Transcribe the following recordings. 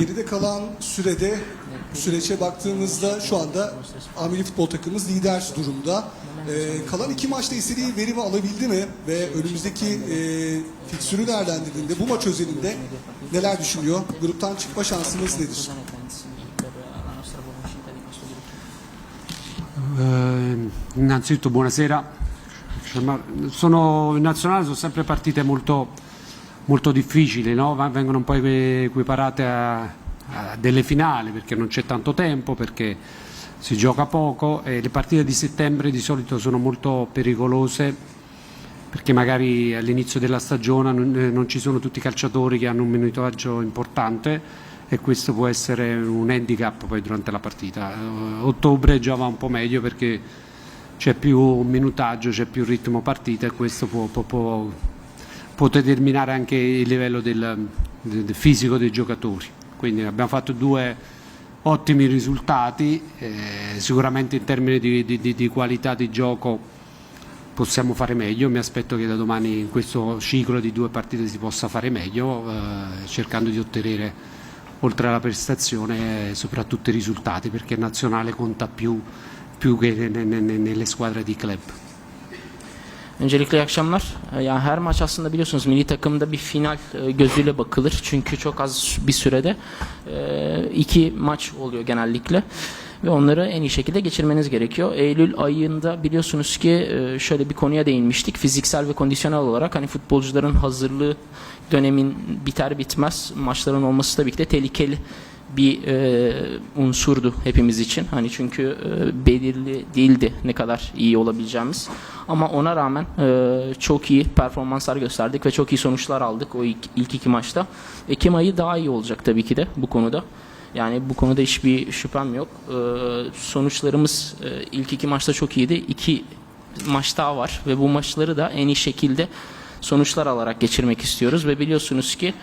Geride kalan sürede süreçe baktığımızda şu anda Amiri futbol takımımız lider durumda. Ee, kalan iki maçta istediği verimi alabildi mi ve önümüzdeki e, fiksürü değerlendirdiğinde bu maç özelinde neler düşünüyor? Gruptan çıkma şansımız nedir? Eh, innanzitutto buonasera. Sono, in nazionale sono sempre partite molto, molto difficili, no? Vengono un po' equi- equiparate a, a delle finali perché non c'è tanto tempo, perché si gioca poco e le partite di settembre di solito sono molto pericolose perché magari all'inizio della stagione non, eh, non ci sono tutti i calciatori che hanno un minutaggio importante e questo può essere un handicap poi durante la partita. Eh, ottobre già va un po' meglio perché c'è più minutaggio, c'è più ritmo partita e questo può, può- può- può determinare anche il livello del, del- fisico dei giocatori. Quindi abbiamo fatto due ottimi risultati, eh, sicuramente in termini di- di- di- qualità di gioco possiamo fare meglio, mi aspetto che da domani in questo ciclo di due partite si possa fare meglio, eh, cercando di ottenere oltre alla prestazione soprattutto i risultati, perché nazionale conta più, più che ne- ne- ne- nelle squadre di club. Öncelikle iyi akşamlar. Ee, Yani her maç aslında biliyorsunuz milli takımda bir final e, gözüyle bakılır. Çünkü çok az bir sürede e, iki maç oluyor genellikle. Ve onları en iyi şekilde geçirmeniz gerekiyor. Eylül ayında biliyorsunuz ki e, şöyle bir konuya değinmiştik. Fiziksel ve kondisyonel olarak hani futbolcuların hazırlığı dönemin biter bitmez maçların olması tabii ki de tehlikeli bir e, unsurdu hepimiz için. Hani çünkü e, belirli değildi ne kadar iyi olabileceğimiz. Ama ona rağmen e, çok iyi performanslar gösterdik ve çok iyi sonuçlar aldık o ilk, ilk iki maçta. Ekim ayı daha iyi olacak tabii ki de bu konuda. Yani bu konuda hiçbir şüphem yok. E, sonuçlarımız e, ilk iki maçta çok iyiydi. İki maç daha var ve bu maçları da en iyi şekilde sonuçlar alarak geçirmek istiyoruz ve biliyorsunuz ki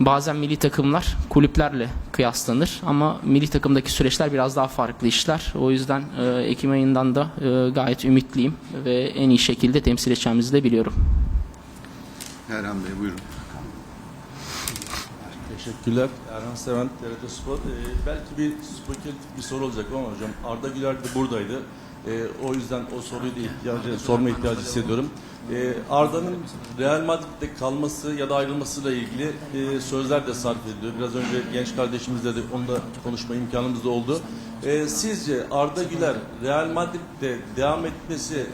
Bazen milli takımlar kulüplerle kıyaslanır ama milli takımdaki süreçler biraz daha farklı işler. O yüzden e, Ekim ayından da e, gayet ümitliyim ve en iyi şekilde temsil edeceğimizi de biliyorum. Erhan Bey buyurun. Teşekkürler. Erhan Seven, TRT Spor. Ee, belki bir spekülatif bir soru olacak ama hocam Arda Güler de buradaydı. Ee, o yüzden o soruyu da ihtiyacı, sorma ihtiyacı hissediyorum. Ee, Arda'nın Real Madrid'de kalması ya da ayrılmasıyla ilgili e, sözler de sarf ediliyor. Biraz önce genç kardeşimizle de onunla konuşma imkanımız da oldu. Ee, sizce Arda Güler Real Madrid'de devam etmesi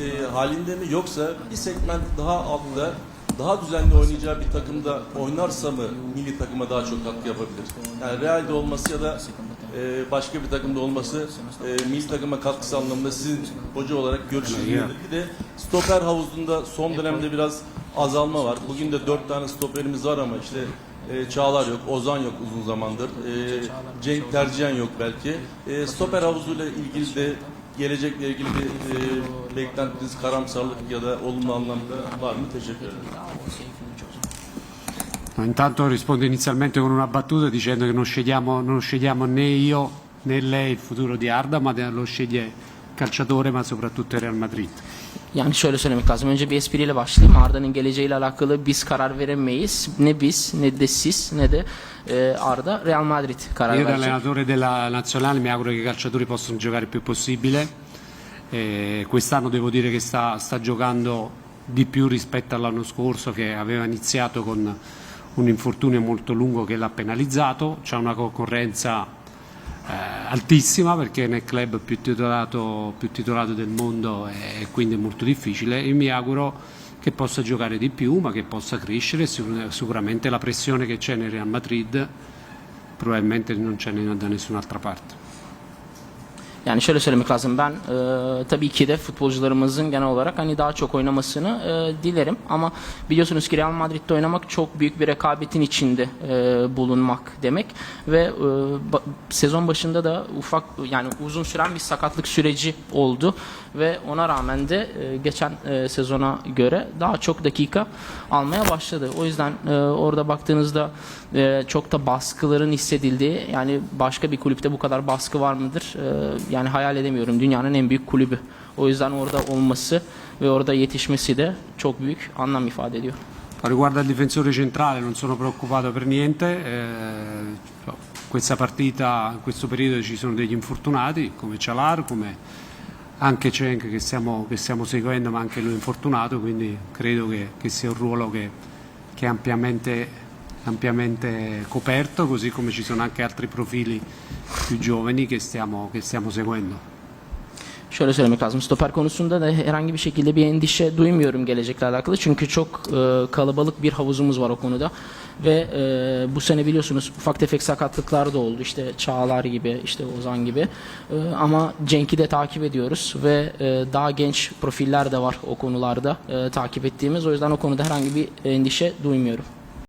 e, halinde mi yoksa bir segment daha altta daha düzenli oynayacağı bir takımda oynarsa mı milli takıma daha çok katkı yapabilir? Yani Real'de olması ya da e, başka bir takımda olması e, milli takıma katkısı anlamında sizin hoca olarak görüşünüz nedir? Bir de stoper havuzunda son dönemde biraz azalma var. Bugün de dört tane stoperimiz var ama işte e, Çağlar yok, Ozan yok uzun zamandır. E, Cenk Tercihen yok belki. E, stoper havuzuyla ilgili de gelecekle ilgili bir e, beklentiniz, karamsarlık ya da olumlu anlamda var mı? Teşekkür ederim. No, intanto rispondo inizialmente con una battuta dicendo che non scegliamo, non scegliamo né io né lei il futuro di Arda, ma lo sceglie il calciatore, ma soprattutto il Real Madrid. Yani şöyle söylemek lazım. Önce bir espriyle başlayayım. Arda'nın geleceğiyle alakalı biz karar veremeyiz. Ne biz, ne de siz, ne de e, Arda. Real Madrid karar Io da verecek. allenatore della nazionale mi auguro che i calciatori possano giocare il più possibile. Eh, quest'anno devo dire che sta, sta giocando di più rispetto all'anno scorso che aveva iniziato con un infortunio molto lungo che l'ha penalizzato. C'è una concorrenza eh, altissima perché nel club più titolato, più titolato del mondo è quindi è molto difficile e mi auguro che possa giocare di più ma che possa crescere Sicur- sicuramente la pressione che c'è nel Real Madrid probabilmente non c'è da nessun'altra parte. Yani şöyle söylemek lazım ben e, tabii ki de futbolcularımızın genel olarak hani daha çok oynamasını e, dilerim ama biliyorsunuz ki Real Madrid'de oynamak çok büyük bir rekabetin içinde e, bulunmak demek ve e, ba- sezon başında da ufak yani uzun süren bir sakatlık süreci oldu ve ona rağmen de e, geçen e, sezona göre daha çok dakika almaya başladı. O yüzden e, orada baktığınızda e, çok da baskıların hissedildiği yani başka bir kulüpte bu kadar baskı var mıdır? E, yani hayal edemiyorum. Dünyanın en büyük kulübü. O yüzden orada olması ve orada yetişmesi de çok büyük anlam ifade ediyor. Riguardo al difensore centrale non sono preoccupato per niente, eh, questa partita, in questo periodo ci sono degli infortunati come Cialar, come anche Cenk che stiamo, che stiamo seguendo, ma anche lui infortunato, quindi credo che, che sia un ruolo che, che è ampiamente, ampiamente coperto, così come ci sono anche altri profili più giovani che stiamo, che stiamo seguendo. Şöyle söylemek lazım. Stoper konusunda da herhangi bir şekilde bir endişe duymuyorum gelecekle alakalı. Çünkü çok e, kalabalık bir havuzumuz var o konuda. Ve e, bu sene biliyorsunuz ufak tefek sakatlıklar da oldu. İşte Çağlar gibi, işte Ozan gibi. E, ama Cenk'i de takip ediyoruz ve e, daha genç profiller de var o konularda e, takip ettiğimiz. O yüzden o konuda herhangi bir endişe duymuyorum.